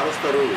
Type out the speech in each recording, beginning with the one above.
Carlos Carulho.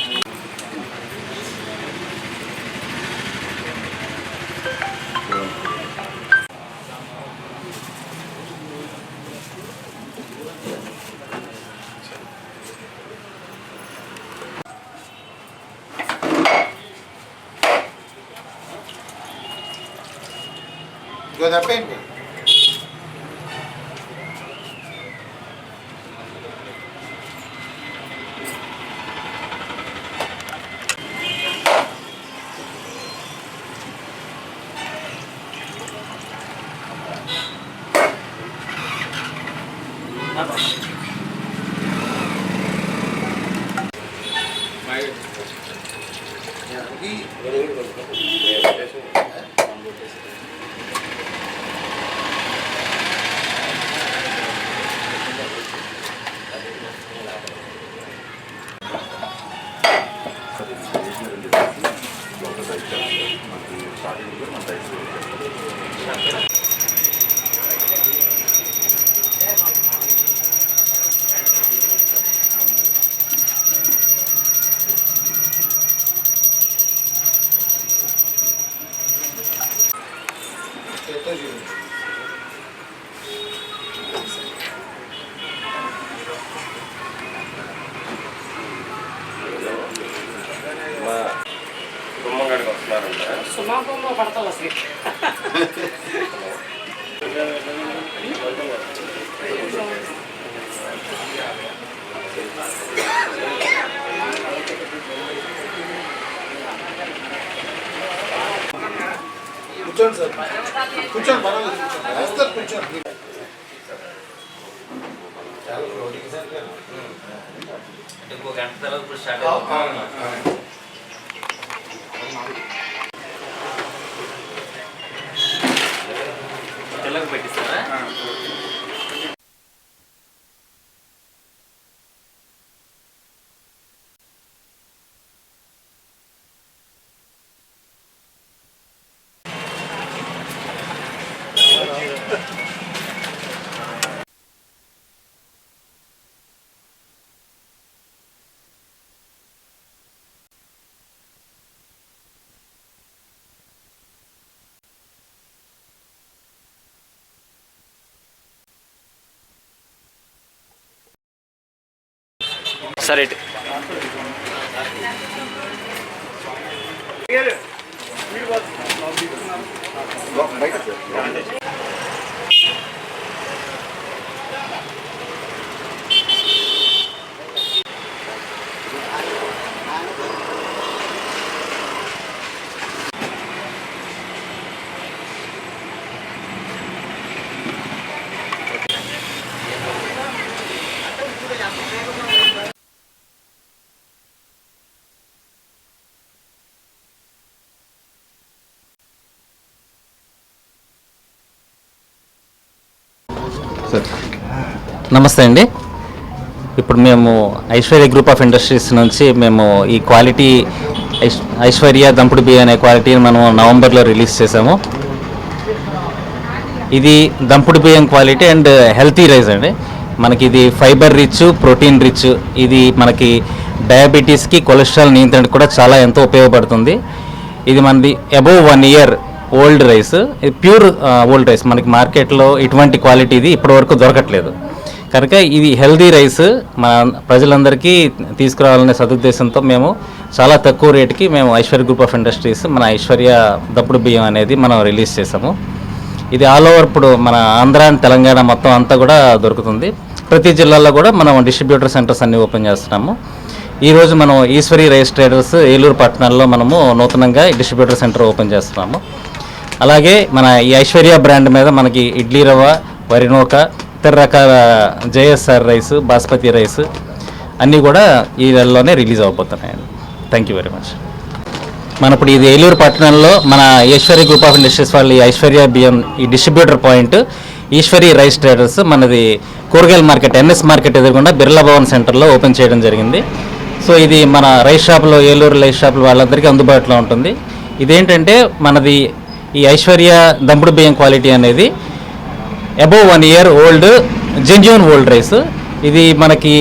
ఇంకో తప్పేంటి చేత్తో చూడు. మా కుటుంబం కాడికి వస్తున్నారంట సుమాపంలో పడతావు అసలు కూర్చోండి సార్. కూర్చోండి పర్వాలేదు కూర్చోండి. కూర్చోండి సార్ ఇంకో గంట తర్వాత ఇప్పుడు స్టార్ట్ అవును. సరే నమస్తే అండి. ఇప్పుడు మేము ఐశ్వర్య గ్రూప్ ఆఫ్ ఇండస్ట్రీస్ నుంచి మేము ఈ క్వాలిటీ ఐశ్వర్య దంపుడు బియ్య అనే క్వాలిటీని మనం నవంబర్లో రిలీజ్ చేసాము ఇది దంపుడు బియ్యం క్వాలిటీ అండ్ హెల్తీ రైస్ అండి. మనకి ఇది ఫైబర్ రిచ్ ప్రోటీన్ రిచ్ ఇది మనకి డయాబెటీస్కి కొలెస్ట్రాల్ నియంత్రణకు కూడా చాలా ఎంతో ఉపయోగపడుతుంది. ఇది మనది above one year old rice. ఇది ప్యూర్ ఓల్డ్ రైస్. మనకి మార్కెట్లో ఇటువంటి క్వాలిటీ ఇది ఇప్పటివరకు దొరకట్లేదు. కనుక ఇది హెల్దీ రైస్. మన ప్రజలందరికీ తీసుకురావాలనే సదుద్దేశంతో మేము చాలా తక్కువ రేటుకి మేము ఐశ్వర్య గ్రూప్ ఆఫ్ ఇండస్ట్రీస్ మన ఐశ్వర్య దప్పుడు బియ్యం అనేది మనం రిలీజ్ చేసాము ఇది ఆల్ ఓవర్ ఇప్పుడు మన ఆంధ్ర అండ్ తెలంగాణ మొత్తం అంతా కూడా దొరుకుతుంది. ప్రతి జిల్లాలో కూడా మనం డిస్ట్రిబ్యూటర్ సెంటర్స్ అన్ని ఓపెన్ చేస్తున్నాము. ఈరోజు మనం ఈశ్వరి రైస్ ట్రేడర్స్ ఏలూరు పట్టణాల్లో మనము నూతనంగా డిస్ట్రిబ్యూటర్ సెంటర్ ఓపెన్ చేస్తున్నాము. అలాగే మన ఈ ఐశ్వర్య బ్రాండ్ మీద మనకి ఇడ్లీ రవ్వ వరి నూక ఇతర రకాల జేఎస్ఆర్ రైస్ బాస్మతి రైస్ అన్నీ కూడా ఈ నెలలోనే రిలీజ్ అవబోతున్నాయండి. థ్యాంక్ యూ వెరీ మచ్ మన ఇప్పుడు ఇది ఏలూరు పట్టణంలో మన ఈశ్వరి గ్రూప్ ఆఫ్ ఇండస్ట్రీస్ వాళ్ళ ఈ ఐశ్వర్య బియ్యం ఈ distributor point Eshwari rice traders మనది కూరగాయల మార్కెట్ ఎన్ఎస్ మార్కెట్ ఎదురుకుండా బిర్లా భవన్ సెంటర్లో ఓపెన్ చేయడం జరిగింది. సో ఇది మన రైస్ షాప్లో ఏలూరు రైస్ షాప్లో వాళ్ళందరికీ అందుబాటులో ఉంటుంది. ఇదేంటంటే మనది ఈ ఐశ్వర్య దంపుడు బియ్యం క్వాలిటీ అనేది above one year old genuine old rice. ఇది మనకి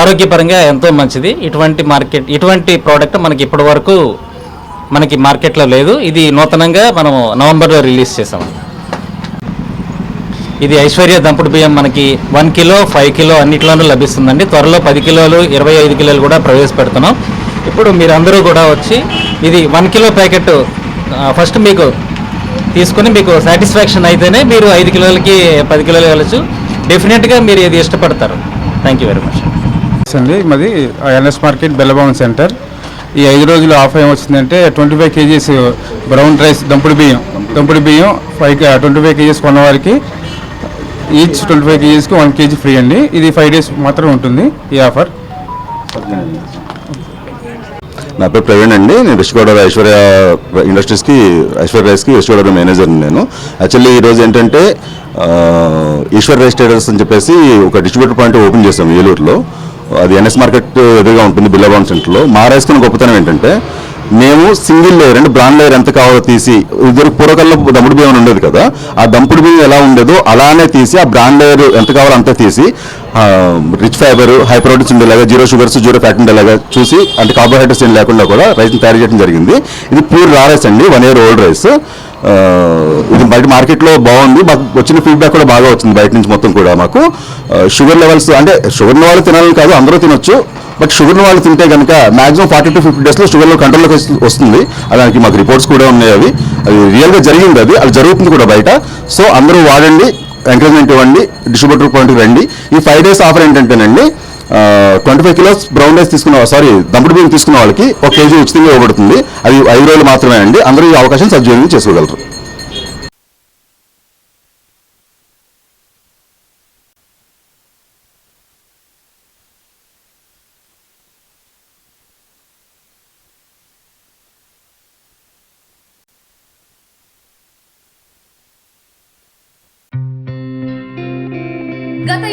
ఆరోగ్యపరంగా ఎంతో మంచిది. ఇటువంటి మార్కెట్ ఇటువంటి ప్రోడక్ట్ మనకి ఇప్పటి వరకు మనకి మార్కెట్లో లేదు. ఇది నూతనంగా మనము నవంబర్లో రిలీజ్ చేసాం. ఇది ఐశ్వర్య దంపుడు బియ్యం మనకి వన్ కిలో ఫైవ్ కిలో అన్నిట్లోనూ లభిస్తుందండి. త్వరలో పది కిలోలు ఇరవై ఐదు కిలోలు కూడా ప్రవేశపెడుతున్నాం. ఇప్పుడు మీరందరూ కూడా వచ్చి ఇది వన్ కిలో ప్యాకెట్ ఫస్ట్ మీకు తీసుకొని మీకు సాటిస్ఫాక్షన్ అయితేనే మీరు ఐదు కిలోలకి పది కిలోలు వెళ్ళచ్చు. డెఫినెట్గా మీరు ఇది ఇష్టపడతారు. థ్యాంక్ యూ వెరీ మచ్ అండి మాది ఎన్ఎస్ మార్కెట్ బెల్లభవన్ సెంటర్ ఈ ఐదు రోజులు offer ఏమొచ్చిందంటే twenty five kgs brown rice దంపుడు బియ్యం. దంపుడు బియ్యం ఫైవ్ ట్వంటీ ఫైవ్ కేజీస్ కొన్న వారికి ఈచ్ ట్వంటీ ఫైవ్ కేజీస్కి వన్ కేజీ ఫ్రీ అండి. ఇది ఫైవ్ డేస్ మాత్రం ఉంటుంది ఈ ఆఫర్. నా పేరు ప్రవీణ్ అండి. నేను వెస్ట్ గోదావరి ఐశ్వర్య ఇండస్ట్రీస్కి ఐశ్వర్య రైస్కి వెస్ట్ గోదావరి నేను. యాక్చువల్లీ ఈరోజు ఏంటంటే ఈశ్వర్ రైస్ ట్రేడర్స్ అని చెప్పేసి ఒక డిస్ట్రిబ్యూటర్ పాయింట్ ఓపెన్ చేసాం ఏలూరులో. అది ఎన్ఎస్ మార్కెట్ ఎదురుగా ఉంటుంది బిల్లాబాన్ సెంటర్లో మా రైస్కి గొప్పతనం ఏంటంటే మేము సింగిల్ లేయర్ అంటే బ్రాండ్ లేయర్ ఎంత కావాలో తీసి ఇద్దరు పూర్వకాలంలో దంపుడు బియ్యం ఉండేది కదా ఆ దంపుడు బియ్యం ఎలా ఉండేదో అలానే తీసి ఆ బ్రాండ్ లేయర్ ఎంత కావాలో అంతే తీసి రిచ్ ఫైబర్ హై ప్రోటీన్స్ ఉండేలాగా జీరో షుగర్స్ జీరో ఫ్యాట్ ఉండేలాగా చూసి అంటే కార్బోహైడ్రేట్స్ ఏం లేకుండా కూడా రైస్ని తయారు చేయడం జరిగింది. ఇది ప్యూర్ రా రైస్ అండి వన్ ఇయర్ ఓల్డ్ రైస్ ఇది బయట మార్కెట్లో బాగుంది మాకు వచ్చిన ఫీడ్బ్యాక్ కూడా బాగా వచ్చింది బయట నుంచి మొత్తం కూడా మాకు. షుగర్ లెవెల్స్ అంటే షుగర్ వాళ్ళు తినాలని కాదు అందరూ తినొచ్చు. బట్ షుగర్ వాళ్ళు తింటే కనుక మాక్సిమం ఫార్టీ టు ఫిఫ్టీ డేస్లో షుగర్ కంట్రోల్లోకి వస్తుంది. దానికి మాకు రిపోర్ట్స్ కూడా ఉన్నాయి అవి. అది రియల్గా జరిగింది అది. అది జరుగుతుంది కూడా బయట. సో అందరూ వాడండి ఎంకరేజ్మెంట్ ఇవ్వండి డిస్ట్రిబ్యూటర్ పాయింట్కి రండి. ఈ ఫైవ్ డేస్ ఆఫర్ ఏంటంటేనండి twenty five kilos brown rice తీసుకున్న సారీ దంపుడు బియ్యం తీసుకున్న వాళ్ళకి ఒక కేజీ ఉచితంగా ఇవ్వబడుతుంది. అది ఐదు రోజులు మాత్రమే అండి. అందరూ ఈ అవకాశం సద్వినియోగం చేసుకోగలరు.